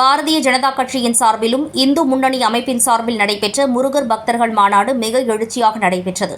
பாரதிய ஜனதா கட்சியின் சார்பிலும் இந்து முன்னணி அமைப்பின் சார்பில் நடைபெற்ற முருகர் பக்தர்கள் மாநாடு மிக எழுச்சியாக நடைபெற்றது.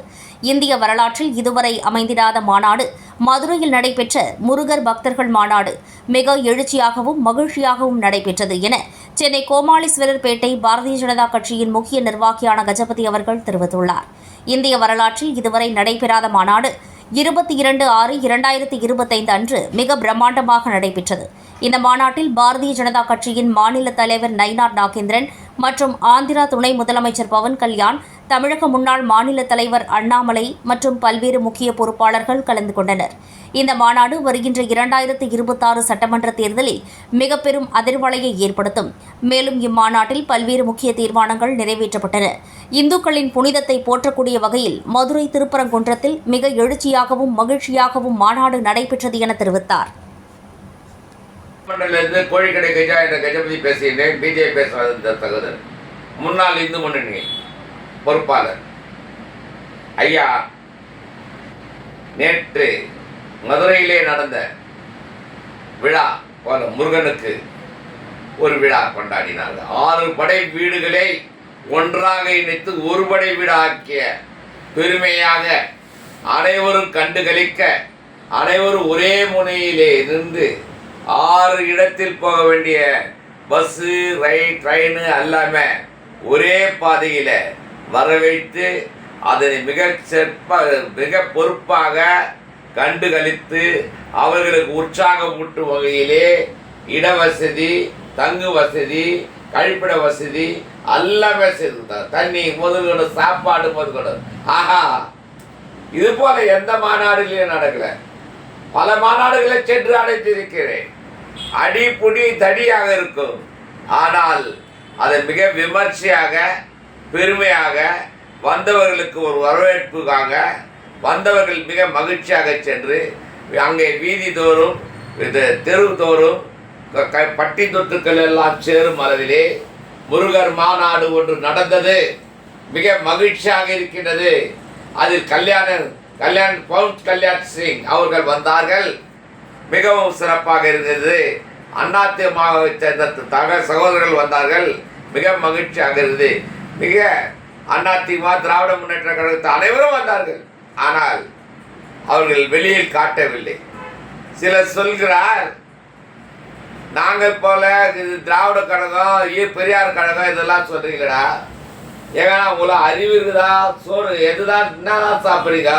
இந்திய வரலாற்றில் இதுவரை அமைந்திடாத மாநாடு மதுரையில் நடைபெற்ற முருகர் பக்தர்கள் மாநாடு மிக எழுச்சியாகவும் மகிழ்ச்சியாகவும் நடைபெற்றது என சென்னை கோமாளீஸ்வரர் பேட்டை பாரதிய ஜனதா கட்சியின் முக்கிய நிர்வாகியான கஜபதி அவர்கள் தெரிவித்துள்ளார். இந்திய வரலாற்றில் இதுவரை நடைபெறாத மாநாடு இருபத்தி இரண்டு ஆறு இரண்டாயிரத்தி இருபத்தைந்து அன்று மிக பிரம்மாண்டமாக நடைபெற்றது. இந்த மாநாட்டில் பாரதிய ஜனதா கட்சியின் மாநில தலைவர் நயினார் நாகேந்திரன் மற்றும் ஆந்திரா துணை முதலமைச்சர் பவன் கல்யாண் தமிழக முன்னாள் மாநில தலைவர் அண்ணாமலை மற்றும் பல்வேறு முக்கிய பொறுப்பாளர்கள் கலந்து கொண்டனர். இந்த மாநாடு வருகின்ற இரண்டாயிரத்து இருபத்தாறு சட்டமன்ற தேர்தலில் மிக பெரும் அதிர்வலையை ஏற்படுத்தும். மேலும் இம்மாநாட்டில் பல்வேறு முக்கிய தீர்மானங்கள் நிறைவேற்றப்பட்டன. இந்துக்களின் புனிதத்தை போற்றக்கூடிய வகையில் மதுரை திருப்பரங்குன்றத்தில் மிக எழுச்சியாகவும் மகிழ்ச்சியாகவும் மாநாடு நடைபெற்றது என தெரிவித்தார். மண்டலிருந்து கோழிக்கடை கஜா என்ற கஜபதி பேசுகின்றேன். பிஜேபி பேசுவது சகோதரர் முன்னாள் இந்து முன்னணி பொறுப்பாளர் ஐயா நேற்று மதுரையிலே நடந்த விழா போல முருகனுக்கு ஒரு விழா கொண்டாடினார்கள். ஆறு படை வீடுகளை ஒன்றாக இணைத்து ஒரு படை வீடாக்கிய பெருமையாக அனைவரும் கண்டுகளிக்க அனைவரும் ஒரே முனையிலே இருந்து ஆறு இடத்தில் போக வேண்டிய பஸ்ஸு ரயில் ட்ரெயின் எல்லாமே ஒரே பாதையில் வர வைத்து அதனை மிக சிறப்பாக மிக பொறுப்பாக கண்டுகளித்து அவர்களுக்கு உற்சாகமூட்டும் வகையிலே இட வசதி தங்கு வசதி கழிப்பிட வசதி எல்லாமே செய்திருந்தார். தண்ணி முதல்கொண்டு சாப்பாடு முதல்கொண்டு ஆஹா! இது போல எந்த மாநாடுலையும் நடக்கலை. பல மாநாடுகளை சென்று அடைத்திருக்கிறேன் அடி புடி தடியாக இருக்கும். ஆனால் அதை மிக விமர்சையாக பெருமையாக வந்தவர்களுக்கு ஒரு வரவேற்புக்காக வந்தவர்கள் மிக மகிழ்ச்சியாக சென்று அங்கே வீதி தோறும் இது தெரு தோறும் க- க- பட்டி தொட்டுக்கள் எல்லாம் சேரும் அளவிலே முருகர் மாநாடு ஒன்று நடந்தது. மிக மகிழ்ச்சியாக இருக்கின்றது. அதில் கல்யாணம் கல்யாண் பவுன் கல்யாண் சிங் அவர்கள் வந்தார்கள். மிகவும் சிறப்பாக இருந்தது. அண்ணாத்தியமாக சேர்ந்த தக சகோதரர்கள் வந்தார்கள். மிக மகிழ்ச்சியாக இருந்தது. மிக அதிமுக திராவிட முன்னேற்ற கழகத்தை அனைவரும் வந்தார்கள். ஆனால் அவர்கள் வெளியில் காட்டவில்லை. சிலர் சொல்கிறார் நாங்கள் போல இது திராவிட கழகம் ஈ பெரியார் கழகம் இதெல்லாம் சொல்றீங்களா? ஏன்னா உங்களை அறிவு இருக்குதா? சோறு எதுதான் என்னதான் சாப்பிடுறீங்க?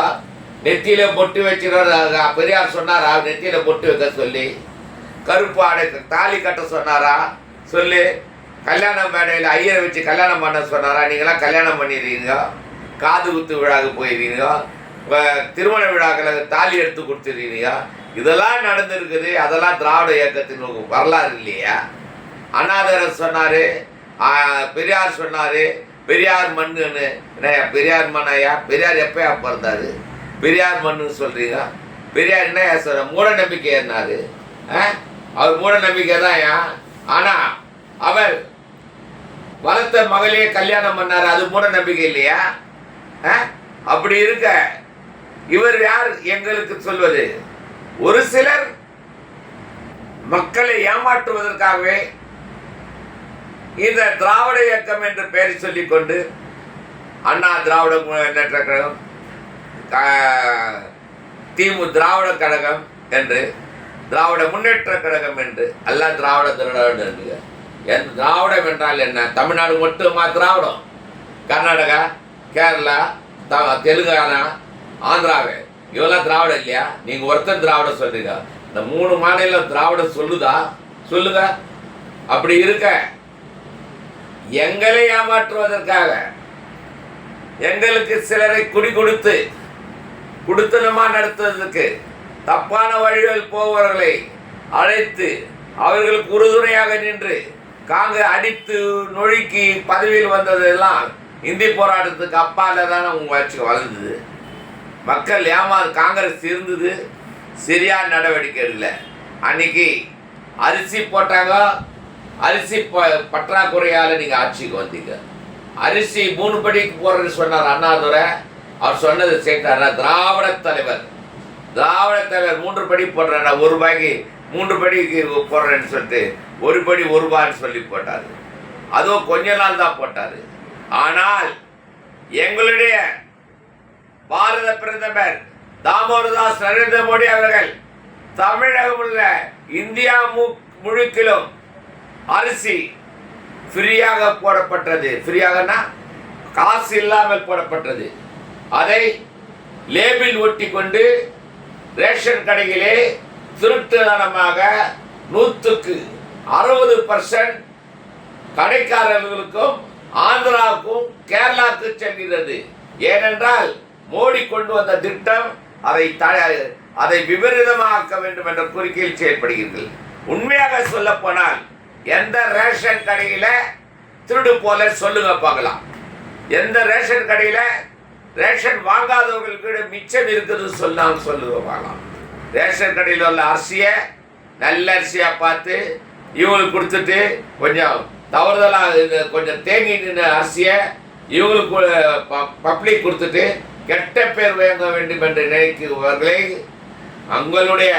நெத்தியில பொட்டு வச்சுக்கிறாரு பெரியார் சொன்னாரா? நெத்தியில பொட்டு வைக்க சொல்லி. கருப்பு ஆடை தாலி கட்ட சொன்னாரா? சொல்லி. கல்யாணம் மேடையில் ஐயரை வச்சு கல்யாணம் பண்ண சொன்னாரா? நீங்களாம் கல்யாணம் பண்ணிடுறீங்க. காது குத்து விழாவுக்கு போயிடுறீங்க. திருமண விழாக்களை தாலி எடுத்து கொடுத்துருக்கீங்க இதெல்லாம் நடந்திருக்குது. அதெல்லாம் திராவிட இயக்கத்தின் வரலாறு இல்லையா? அண்ணாதரன் சொன்னார். பெரியார் சொன்னார். பெரியார் மண்ணுன்னு என்னய்யா பெரியார் மண்ணையா? பெரியார் எப்பயா பிறந்தாரு? பெரியார் மண்ணுன்னு சொல்கிறீங்க பெரியார் என்னய்யா சொல்ற மூட நம்பிக்கை என்னாரு? ஆ? அவர் மூட நம்பிக்கை தான் ஆனால் அவர் வளர்த்த மகளையே கல்யாணம் பண்ணார். அது மூட நம்பிக்கை இல்லையா? ஆ? அப்படி இருக்க இவர் யார் எங்களுக்கு சொல்வது? ஒரு சிலர் மக்களை ஏமாற்றுவதற்காகவே இந்த திராவிட இயக்கம் என்று பெயர் சொல்லிக்கொண்டு அண்ணா திராவிட முன்னேற்ற கழகம் திமு திராவிட கழகம் என்று திராவிட முன்னேற்ற கழகம் என்று எல்லாம் திராவிட திருநாடு என்று. என் திராவிடம் என்றால் என்ன? தமிழ்நாடு மட்டுமா திராவிடம்? கர்நாடகா கேரளா த- தெலுங்கானா ஆந்திராவே. இவெல்லாம் திராவிடம் இல்லையா? நீங்கள் ஒருத்தன் திராவிடம் சொல்றீங்க இந்த மூணு மாநிலம் திராவிடம் சொல்லுதா? சொல்லுங்க. அப்படி இருக்க. எங்களை ஏமாற்றுவதற்காக எங்களுக்கு சிலரை குடி கொடுத்து குடுத்தனமா நடத்துவதற்கு தப்பான வழிகள் போபவர்களை அழைத்து அவர்களுக்கு உறுதுணையாக நின்று காங்க அடித்து நொழுக்கி பதவியில் வந்ததெல்லாம் இந்தி போராட்டத்துக்கு அப்பால தானே உங்க வச்சு வளர்ந்தது. மக்கள் ஏமாறு காங்கிரஸ் இருந்தது. சரியான நடவடிக்கை இல்லை. அன்னைக்கு அரிசி போட்டாங்க. அரிசி ப- பற்றாக்குறையால் நீங்கள் ஆட்சிக்கு வந்தீங்க. அரிசி மூணு படிக்கு போறேன்னு சொன்னார் அண்ணாதுரை. அவர் சொன்னது சேர்த்தார் திராவிட தலைவர். திராவிட தலைவர் மூன்று படி போடுறேன் ஒரு ரூபாய்க்கு மூன்று படிக்கு போடுறேன்னு சொல்லிட்டு ஒரு படி ஒரு ரூபான்னு சொல்லி போட்டார். அதுவும் கொஞ்ச நாள் தான் போட்டார். ஆனால் எங்களுடைய பாரத பிரதமர் தாமோதரதாஸ் நரேந்திர மோடி அவர்கள் தமிழகம் உள்ள இந்தியா மு- முழுக்கிலும் அரிசி ஃப்ரீயாக போடப்பட்டது. ஃப்ரீயாகனா? காசு இல்லாமல் போடப்பட்டது. அதை லேபிள் ஒட்டி கொண்டு ரேஷன் கடையிலே திருட்டுதனமாக நூற்றுக்கு அறுபது பர்சன்ட் கடைக்காரர்களுக்கும் ஆந்திராவுக்கும் கேரளாவுக்கு செல்கிறது. ஏனென்றால் மோடி கொண்டு வந்த திட்டம் அதை த- அதை விபரீதமாக்க வேண்டும் என்ற கோரிக்கையில் செயல்படுகிறது உண்மையாக சொல்ல போனால் எந்த ரேஷன் கடையில் திருடு போல சொல்லுங்க பார்க்கலாம். எந்த ரேஷன் கடையில் ரேஷன் வாங்காதவர்களுக்கு மிச்சம் இருக்குதுன்னு சொன்னாங்க சொல்லுங்க பார்க்கலாம். ரேஷன் கடையில் உள்ள அரிசியை நல்ல அரிசியாக பார்த்து இவங்களுக்கு கொடுத்துட்டு கொஞ்சம் தவறுதலாக இது கொஞ்சம் தேங்கி நின்ற அரிசியை இவங்களுக்கு பப்ளிக் கொடுத்துட்டு கெட்ட பேர் வாங்க வேண்டும் என்று நினைக்கிறவர்களை உங்களுடைய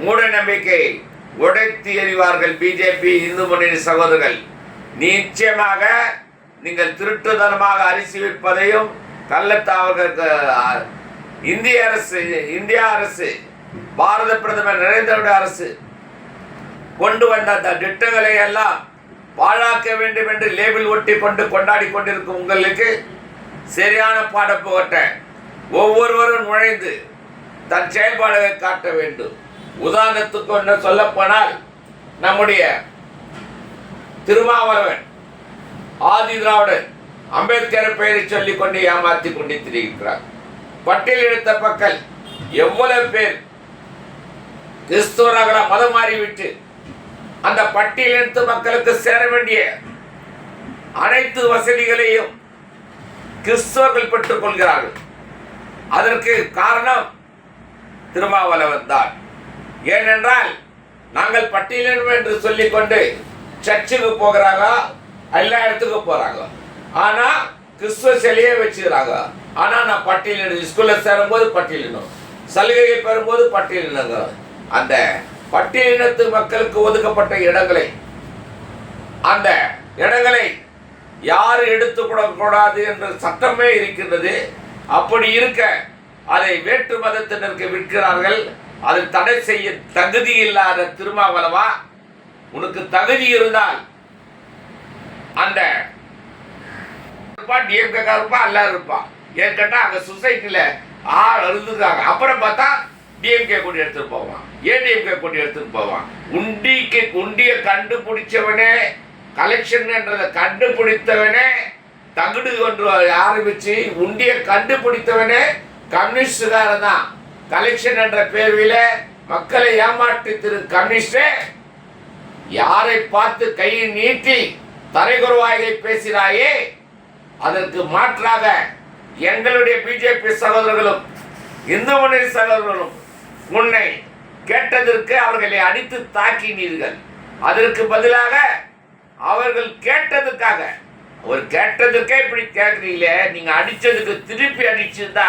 மூட நம்பிக்கை உடைத்து எறிவார்கள் பிஜேபி இந்து முன்னணி சகோதரர்கள். நிச்சயமாக நீங்கள் திருட்டுதனமாக அரிசி விற்பதையும் கள்ளத்தாவர்களுக்கு இந்திய அரசு இந்தியா அரசு பாரத பிரதமர் நரேந்திர அரசு கொண்டு வந்த அந்த திட்டங்களை எல்லாம் பாழாக்க வேண்டும் என்று லேபிள் ஒட்டி கொண்டு கொண்டாடி கொண்டிருக்கும் உங்களுக்கு சரியான பாடம் போகட்ட ஒவ்வொருவரும் நுழைந்து தன் செயல்பாடுகளை காட்ட வேண்டும். உதாரணத்துக்கு ஒன்று சொல்லப்போனால் நம்முடைய திருமாவளவன் ஆதி திராவிடன் அம்பேத்கர் பெயரை சொல்லிக் கொண்டு ஏமாத்தி கொண்டு திரிகிறார் பட்டியல் எடுத்த மக்கள் எவ்வளவு பேர் கிறிஸ்துவராக மதம் மாறிவிட்டு அந்த பட்டியல் எடுத்த மக்களுக்கு சேர வேண்டிய அனைத்து வசதிகளையும் கிறிஸ்தவர்கள் பெற்றுக் கொள்கிறார்கள். அதற்கு காரணம் திருமாவளவன் தான். ஏனென்றால் நாங்கள் பட்டியலிடும் என்று சொல்லிக்கொண்டு சர்ச்சுக்கு போகிறாங்க எல்லா இடத்துக்கும் போறாங்க. ஆனா கிறிஸ்துவ சிலையே வச்சுக்கிறாங்க. ஆனா நான் பட்டியலிடும் ஸ்கூல்ல சேரும்போது பட்டியலிடணும். சலுகையை பெறும்போது பட்டியலிடுங்க. அந்த பட்டியலினத்து மக்களுக்கு ஒதுக்கப்பட்ட இடங்களை அந்த இடங்களை யார் எடுத்துக்கூடக்கூடாது என்ற சட்டமே இருக்கின்றது. அப்படி இருக்க அதை வேற்று மதத்தினருக்கு விற்கிறார்கள். அது தடை செய்ய தகுதி இல்லாத திருமாவளவா? உனக்கு தகுதி இருந்தால் அந்த இருப்பா டிஎம்கே இருப்பா எல்லாரும் இருப்பா. ஏன் கேட்டா அங்க சொசைட்டில ஆள் இருந்துருக்காங்க. அப்புறம் பார்த்தா டிஎம்கே கொண்டு எடுத்துட்டு போவான். ஏடிஎம்கே கொண்டு எடுத்துட்டு போவான். உண்டிக்கு உண்டிய கண்டுபிடிச்சவனே கலெக்ஷன் கண்டுபிடித்தவனே தகுடு கொண்டு ஆரம்பிச்சு உண்டிய கண்டுபிடித்தவனே கம்யூனிஸ்டுகாரன் தான். கலெக்ஷன் என்ற பேர்வில மக்களை ஏமாற்றி திரு கம்யூனிஸ்டே யாரை பார்த்து கையை நீட்டி தரைகுறவாய்களை பேசினாயே அதற்கு மாற்றாக எங்களுடைய பிஜேபி சகோதரர்களும் இந்து முன்னணி சகோதரர்களும் உன்னை கேட்டதற்கு அவர்களை அடித்து தாக்கினீர்கள். அதற்கு பதிலாக அவர்கள் கேட்டதுக்காக ஒரு கேட்டதுக்கே இப்படி கேட்குறீங்களே நீங்கள் அடித்ததுக்கு திருப்பி அடிச்சிருந்தா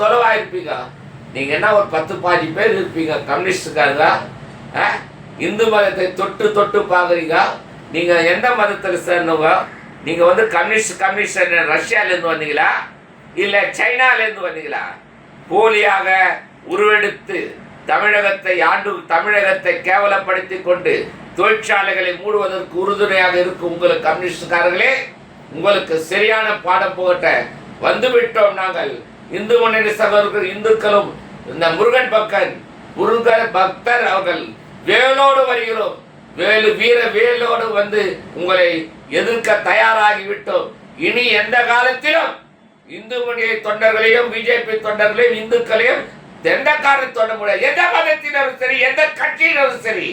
தொலைவாக இருப்பீங்க? நீங்கள் என்ன ஒரு பத்து பாதி பேர் இருப்பீங்க கம்யூனிஸ்டுக்காரங்க ஆ? இந்து மதத்தை தொட்டு தொட்டு பார்க்குறீங்க. நீங்கள் எந்த மதத்தில் சேர்ந்தவங்க? நீங்கள் வந்து கம்யூனிஸ்ட் கம்யூனிஸ்ட் ரஷ்யாவிலேருந்து வந்தீங்களா? இல்லை சைனால வந்தீங்களா? போலியாக உருவெடுத்து தமிழகத்தை ஆண்டு தமிழகத்தை கேவலப்படுத்தி கொண்டு தொழிற்சாலைகளை மூடுவதற்கு உறுதுணையாக இருக்கும் உங்களுக்கு கம்யூனிஸ்டுக்காரர்களே உங்களுக்கு சரியான பாடம் புகட்ட வந்துவிட்டோம் நாங்கள். இந்து முன்னணி சகோதரர்கள் இந்துக்களும் இந்த முருகன் பக்கன் முருகன் பக்தர் அவர்கள் வேலோடு வருகிறோம். வேலு வீர வேலோடு வந்து உங்களை எதிர்க்க தயாராகிவிட்டோம். இனி எந்த காலத்திலும் இந்து முன்னணி தொண்டர்களையும் பிஜேபி தொண்டர்களையும் இந்துக்களையும் எந்த காரணம் தொட முடியாது. எந்த மதத்தினரும் சரி எந்த கட்சியினரும் சரி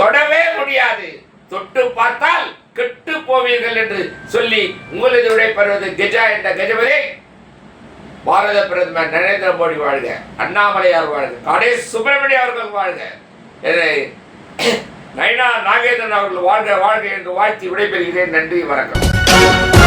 தொடவே முடியாது. தொட்டு பார்த்தால் கெட்டு போவீர்கள் என்று சொல்லி உங்களது விடைபெறுவது கெஜா என்ற கஜபதி பாரத பிரதமர் நரேந்திர மோடி வாழ்க அண்ணாமலையார் வாழ்க கணேஷ் சுப்பிரமணிய அவர்கள் வாழ்க. என்னை நைனா நாகேந்திரன் அவர்கள் வாழ்க வாழ்க என்று வாழ்த்தி விடைபெறுகிறேன். நன்றி வணக்கம்.